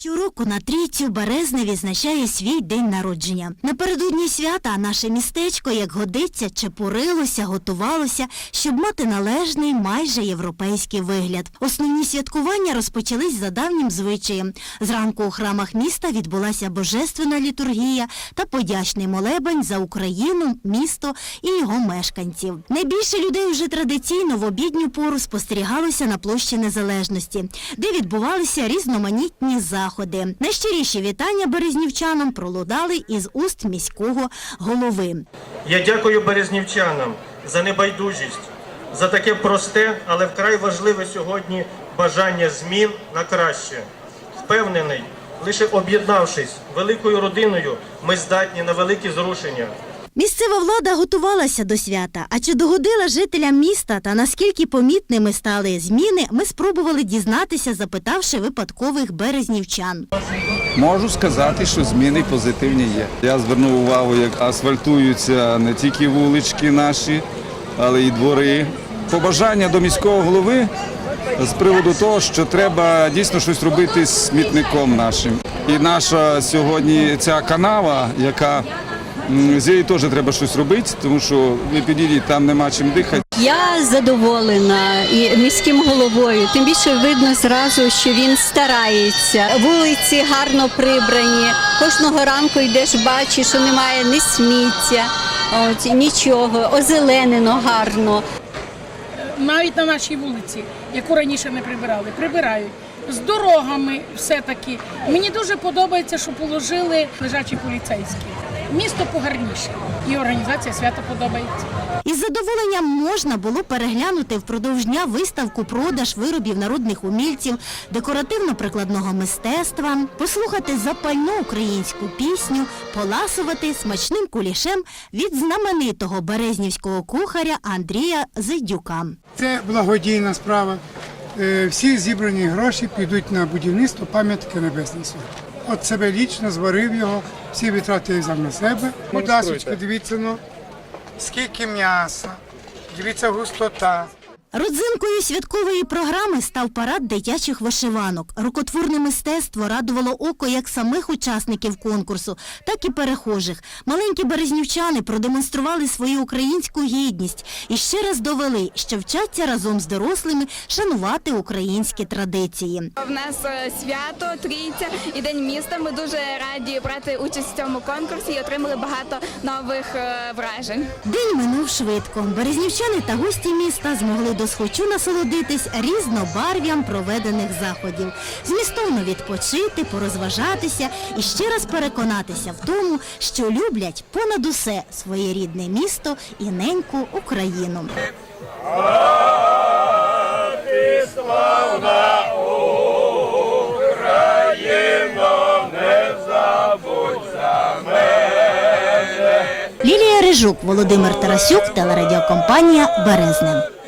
Щороку на трійцю березня відзначає свій день народження. Напередодні свята наше містечко, як годиться, чепурилося, готувалося, щоб мати належний майже європейський вигляд. Основні святкування розпочались за давнім звичаєм. Зранку у храмах міста відбулася божественна літургія та подячний молебень за Україну, місто і його мешканців. Найбільше людей вже традиційно в обідню пору спостерігалося на площі Незалежності, де відбувалися різноманітні заходи. Найщиріші вітання березнівчанам пролудали із уст міського голови. Я дякую березнівчанам за небайдужість, за таке просте, але вкрай важливе сьогодні бажання змін на краще. Впевнений, лише об'єднавшись великою родиною, ми здатні на великі зрушення. Місцева влада готувалася до свята. А чи догодила жителям міста та наскільки помітними стали зміни, ми спробували дізнатися, запитавши випадкових березнівчан. Можу сказати, що зміни позитивні є. Я звернув увагу, як асфальтуються не тільки вулички наші, але й двори. Побажання до міського голови з приводу того, що треба дійсно щось робити з смітником нашим. І наша сьогодні ця канава, яка з нею теж треба щось робити, тому що ви підійдіть, там нема чим дихати. Я задоволена і міським головою. Тим більше видно зразу, що він старається. Вулиці гарно прибрані. Кожного ранку йдеш, бачиш, що немає ні сміття, от нічого, озеленено гарно. навіть на нашій вулиці, яку раніше не прибирали, прибирають. З дорогами все-таки. Мені дуже подобається, що положили лежачі поліцейські. Місто погарніше. І організація свята подобається. Із задоволенням можна було переглянути впродовж дня виставку продаж виробів народних умільців, декоративно-прикладного мистецтва, послухати запальну українську пісню, поласувати смачним кулішем від знаменитого березнівського кухаря Андрія Зидюка. Це благодійна справа. Е, Всі зібрані гроші підуть на будівництво пам'ятки Небесної Сотні. От себе лічно зварив його, всі витрати взяв на себе. Будь дивіться, ну, скільки м'яса, дивіться густота. Родзинкою святкової програми став парад дитячих вишиванок. Рукотворне мистецтво радувало око як самих учасників конкурсу, так і перехожих. Маленькі березнівчани продемонстрували свою українську гідність і ще раз довели, що вчаться разом з дорослими шанувати українські традиції. В нас е, свято, трійця і день міста. Ми дуже раді брати участь в цьому конкурсі і отримали багато нових е, вражень. День минув швидко. Березнівчани та гості міста змогли досхочу насолодитись різнобарв'ям проведених заходів, змістовно відпочити, порозважатися і ще раз переконатися в тому, що люблять понад усе своє рідне місто і неньку Україну. Лілія Рижук, Володимир Тарасюк, телерадіокомпанія Березне.